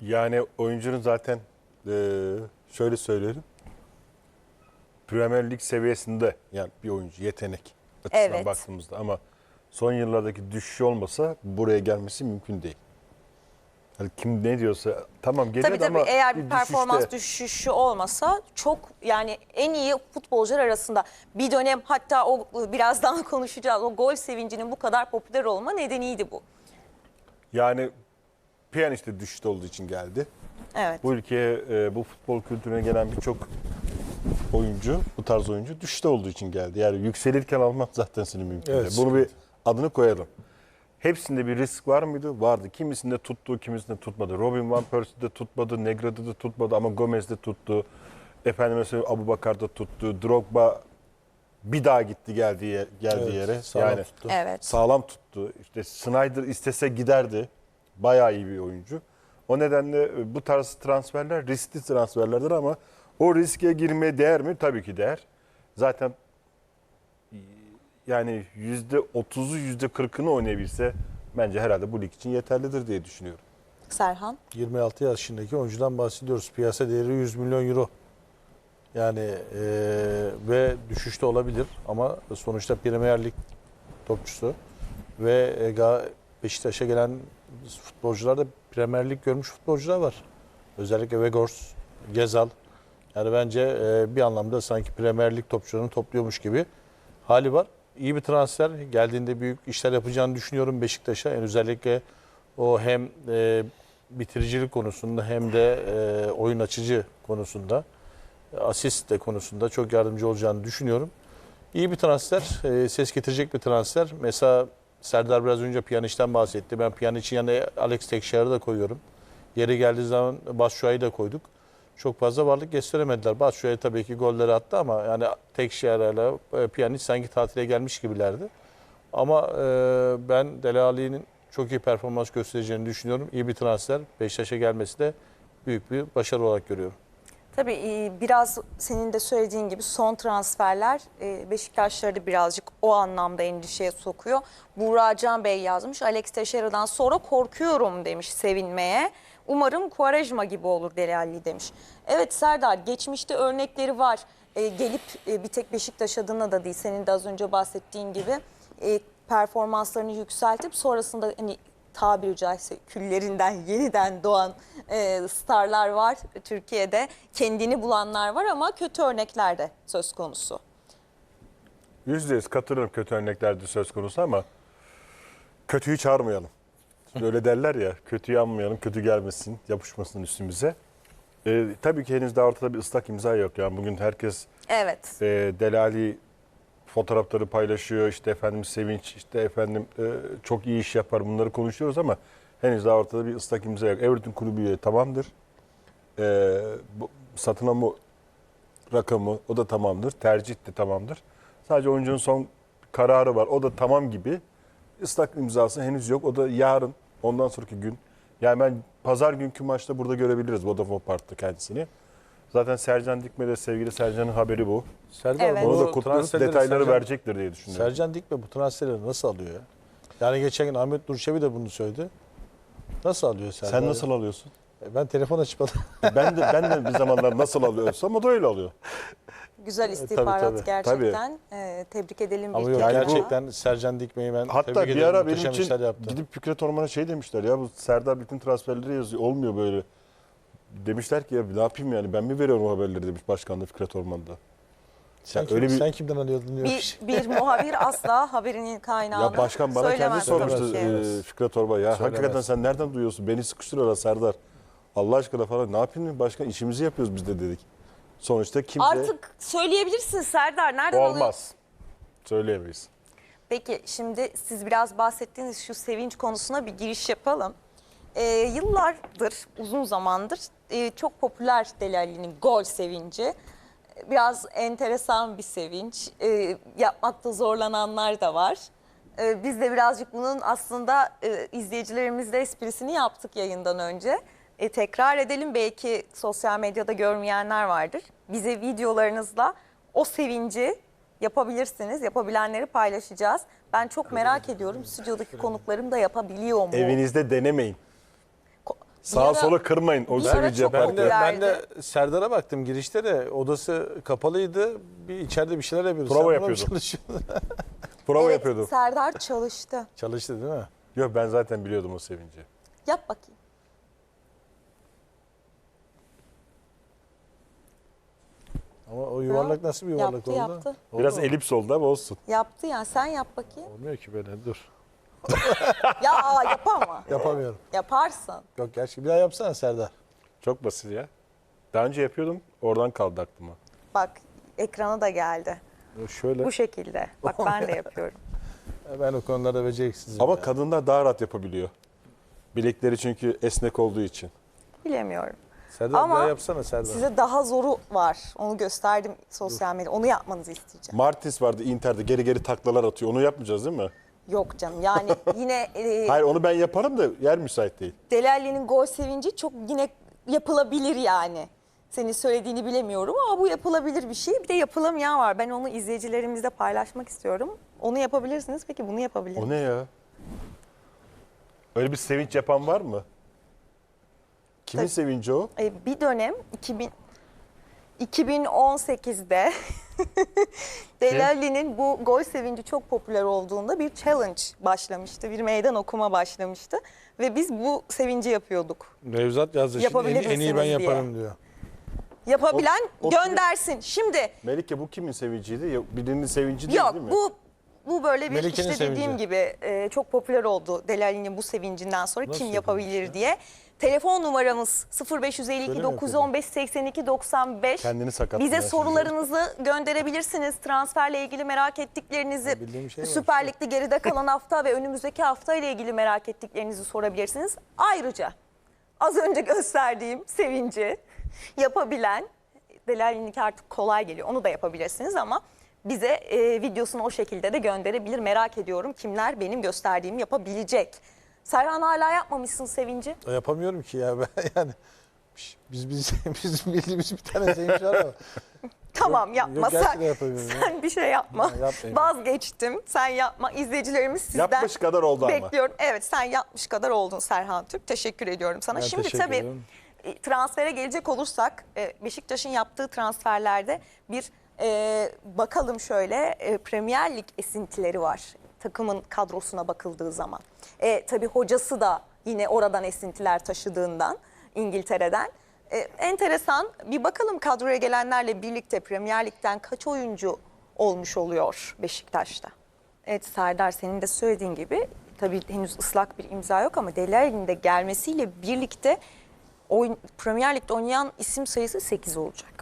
Yani oyuncunun zaten e, şöyle söyleyelim. Premier Lig seviyesinde yani bir oyuncu yetenek açısından Evet. baktığımızda ama son yıllardaki düşüş olmasa buraya gelmesi mümkün değil. Yani kim ne diyorsa tamam geliyor Tabii tabii ama eğer bir performans düşüşte. düşüşü olmasa çok yani en iyi futbolcular arasında bir dönem hatta o birazdan konuşacağız o gol sevincinin bu kadar popüler olma nedeniydi bu. Yani piyaniste düşüşte olduğu için geldi. Evet. Bu ülkeye e, bu futbol kültürüne gelen birçok oyuncu, bu tarz oyuncu düşüşte olduğu için geldi. Yani yükselirken almak zaten senin mümkün Evet, değil. Bunu bir adını koyalım. Hepsinde bir risk var mıydı? Vardı. Kimisinde tuttu, kimisinde tutmadı. Robin Van Persie'de tutmadı, Negra'da da tutmadı ama Gomez'de tuttu. Efendim mesela Abu Bakar'da tuttu. Drogba bir daha gitti geldiği yer- geldiği Evet, yere. sağlam yani tuttu. Evet. sağlam tuttu. İşte Snyder istese giderdi. Bayağı iyi bir oyuncu. O nedenle e, bu tarz transferler riskli transferlerdir ama o riske girmeye değer mi? Tabii ki değer. Zaten e, yani yüzde otuzu yüzde kırkını oynayabilse bence herhalde bu lig için yeterlidir diye düşünüyorum. Serhan. 26 yaşındaki oyuncudan bahsediyoruz. Piyasa değeri 100 milyon euro. Yani eee, ve düşüşte olabilir ama sonuçta Premier Lig topçusu ve e, Beşiktaş'a gelen futbolcular da Premier Lig görmüş futbolcular var. Özellikle Vegors, Gezal. Yani bence e, bir anlamda sanki Premier Lig topçularını topluyormuş gibi hali var. İyi bir transfer. Geldiğinde büyük işler yapacağını düşünüyorum Beşiktaş'a. Yani özellikle o hem e, bitiricilik konusunda hem de e, oyun açıcı konusunda, asist de konusunda çok yardımcı olacağını düşünüyorum. İyi bir transfer, e, ses getirecek bir transfer. Mesela Serdar biraz önce Pjanic'ten bahsetti. Ben Pjanic'in yanına Alex Tekşehir'i de koyuyorum. Yeri geldiği zaman Batshuayi'yi da koyduk. Çok fazla varlık gösteremediler. Batshuayi tabii ki golleri attı ama yani Tekşehir'le e, Pjanic sanki tatile gelmiş gibilerdi. Ama e, ben Dele Alli'nin çok iyi performans göstereceğini düşünüyorum. İyi bir transfer. Beşiktaş'a gelmesi de büyük bir başarı olarak görüyorum. Tabii e, biraz senin de söylediğin gibi son transferler e, Beşiktaşları da birazcık o anlamda endişeye sokuyor. Buğra Can Bey yazmış. Alex Teixeira'dan sonra korkuyorum demiş sevinmeye. Umarım Quaresma gibi olur Delali demiş. Evet Serdar geçmişte örnekleri var. E, gelip e, bir tek Beşiktaş adına da değil senin de az önce bahsettiğin gibi e, performanslarını yükseltip sonrasında hani tabiri caizse küllerinden yeniden doğan e, starlar var Türkiye'de. Kendini bulanlar var ama kötü örnekler de söz konusu. Yüzde yüz katılırım kötü örneklerde söz konusu ama kötüyü çağırmayalım. Şimdi öyle derler ya kötüyü anmayalım, kötü gelmesin, yapışmasın üstümüze. Ee, tabii ki henüz daha ortada bir ıslak imza yok. Yani bugün herkes Evet. e, Delali fotoğrafları paylaşıyor. İşte efendim Sevinç, işte efendim e, çok iyi iş yapar bunları konuşuyoruz ama henüz daha ortada bir ıslak imza yok. Everton kulübü tamamdır. E, bu, satın alma rakamı o da tamamdır. Tercih de tamamdır. Sadece oyuncunun son kararı var. O da tamam gibi. Islak imzası henüz yok. O da yarın ondan sonraki gün. Yani ben pazar günkü maçta burada görebiliriz Vodafone Park'ta kendisini. Zaten Sercan Dikme'de sevgili Sercan'ın haberi bu. Serdar Evet. bu Onu da transferleri Detayları Sercan- verecektir diye düşünüyorum. Sercan Dikme bu transferleri nasıl alıyor ya? Yani geçen gün Ahmet Nurçevi de bunu söyledi. Nasıl alıyor Serdar? Sen nasıl alıyorsun? E, Ben telefon açmadım. ben de ben de bir zamanlar nasıl alıyorsam o da öyle alıyor. Güzel istihbarat tabii. gerçekten. E, tebrik edelim bir Ama yok kere daha. gerçekten Sercan Dikme'yi ben Hatta tebrik bir ederim. ara benim Muhteşem için işler yaptı. gidip Fikret Orman'a şey demişler ya bu Serdar bütün transferleri yazıyor. Olmuyor böyle. Demişler ki ya ne yapayım yani ben mi veriyorum o haberleri demiş başkan da Fikret Orman'da. sen, Ya kim- öyle bir- sen kimden alıyordun diyor. Bir, bir muhabir asla haberinin kaynağını Ya başkan bana kendi sormuştu e, Fikret Orman. Ya Söylemez. hakikaten sen nereden duyuyorsun? Beni sıkıştırıyorlar Serdar. Allah aşkına falan ne yapayım başkan işimizi yapıyoruz biz de dedik. Sonuçta kimse Artık söyleyebilirsin Serdar. Nereden alıyorsun? olmaz. Söyleyemeyiz. Peki şimdi siz biraz bahsettiğiniz şu sevinç konusuna bir giriş yapalım. Ee, yıllardır, uzun zamandır e, çok popüler Delali'nin gol sevinci. Biraz enteresan bir sevinç. Ee, yapmakta zorlananlar da var. Ee, biz de birazcık bunun aslında e, izleyicilerimizle esprisini yaptık yayından önce. E, tekrar edelim belki sosyal medyada görmeyenler vardır. Bize videolarınızla o sevinci yapabilirsiniz. Yapabilenleri paylaşacağız. Ben çok merak ediyorum stüdyodaki konuklarım da yapabiliyor mu? Evinizde denemeyin. Sağa ara- sola kırmayın o bir ara çok Ben yaparken. de, ben de Serdar'a baktım girişte de odası kapalıydı. Bir içeride bir şeyler yapıyordu. Prova yapıyordu. Prova Evet, yapıyordum. Serdar çalıştı. Çalıştı değil mi? Yok ben zaten biliyordum o sevinci. Yap bakayım. Ama o yuvarlak nasıl bir yuvarlak Yaptı oldu? yaptı. Oldu Biraz mu? elips oldu ama olsun. Yaptı ya sen yap bakayım. Olmuyor ki böyle dur. Ya aa, yap ama. Yapamıyorum. Yaparsın. Yok gerçi bir daha yapsana Serdar. Çok basit ya. Daha önce yapıyordum. Oradan kaldı aklıma. Bak ekrana da geldi. Şöyle. Bu şekilde. Bak ben de yapıyorum. Ben o konularda beceriksizim. Ama ya. kadınlar daha rahat yapabiliyor. Bilekleri çünkü esnek olduğu için. Bilemiyorum. Serdar Ama bir daha yapsana Serdar. Size daha zoru var. Onu gösterdim sosyal medyada. Onu yapmanızı isteyeceğim. Martins vardı Inter'de geri geri taklalar atıyor. Onu yapmayacağız değil mi? Yok canım yani yine e, Hayır onu ben yaparım da yer müsait değil. Delali'nin gol sevinci çok yine yapılabilir yani. Senin söylediğini bilemiyorum ama bu yapılabilir bir şey. Bir de yapılamayan var. Ben onu izleyicilerimizle paylaşmak istiyorum. Onu yapabilirsiniz. Peki bunu yapabilir O ne ya? Öyle bir sevinç yapan var mı? Kimin Tabii. sevinci o? E, bir dönem 2000 2018'de Delali'nin bu gol sevinci çok popüler olduğunda bir challenge başlamıştı. Bir meydan okuma başlamıştı. Ve biz bu sevinci yapıyorduk. Nevzat yazdı şimdi en, Yapabilir en iyi ben misiniz diye. yaparım diyor. Yapabilen O- o- göndersin. Şimdi Melike bu kimin sevinciydi? Ya- Birinin sevinci değil, Yok değil mi? bu bu böyle bir Melike'nin işte dediğim sevinci. gibi e, çok popüler oldu Delali'nin bu sevincinden sonra Nasıl kim yapabilir ya? diye. Telefon numaramız Şöyle 0552 mi 915 82 95. Kendini Bize sorularınızı gönderebilirsiniz. Transferle ilgili merak ettiklerinizi, bildiğim şey. Süper Lig'de geride kalan hafta ve önümüzdeki hafta ile ilgili merak ettiklerinizi sorabilirsiniz. Ayrıca az önce gösterdiğim sevinci yapabilen, Delali'ninki artık kolay geliyor onu da yapabilirsiniz ama bize e, videosunu o şekilde de gönderebilir. Merak ediyorum kimler benim gösterdiğimi yapabilecek. Serhan hala yapmamışsın sevinci. Ya Yapamıyorum ki ya ben yani. Biz biz biz bildiğimiz bir tane sevinç var ama. Tamam Yok, yapma yok, sen, gerçekten yapamıyorum ya. sen bir şey yapma. Ya, yapmayayım. Vazgeçtim. Sen yapma. İzleyicilerimiz sizden Yapmış kadar oldu ama. bekliyorum. Evet sen yapmış kadar oldun Serhan Türk. Teşekkür ediyorum sana. Ben Şimdi teşekkür tabii ederim. e, transfere gelecek olursak e, Beşiktaş'ın yaptığı transferlerde bir e, bakalım şöyle e, Premier Lig esintileri var takımın kadrosuna bakıldığı zaman. E, tabii hocası da yine oradan esintiler taşıdığından İngiltere'den. E, enteresan bir bakalım kadroya gelenlerle birlikte Premier Lig'den kaç oyuncu olmuş oluyor Beşiktaş'ta? Evet Serdar senin de söylediğin gibi tabii henüz ıslak bir imza yok ama Delali'nin de gelmesiyle birlikte oyun, Premier Lig'de oynayan isim sayısı 8 olacak.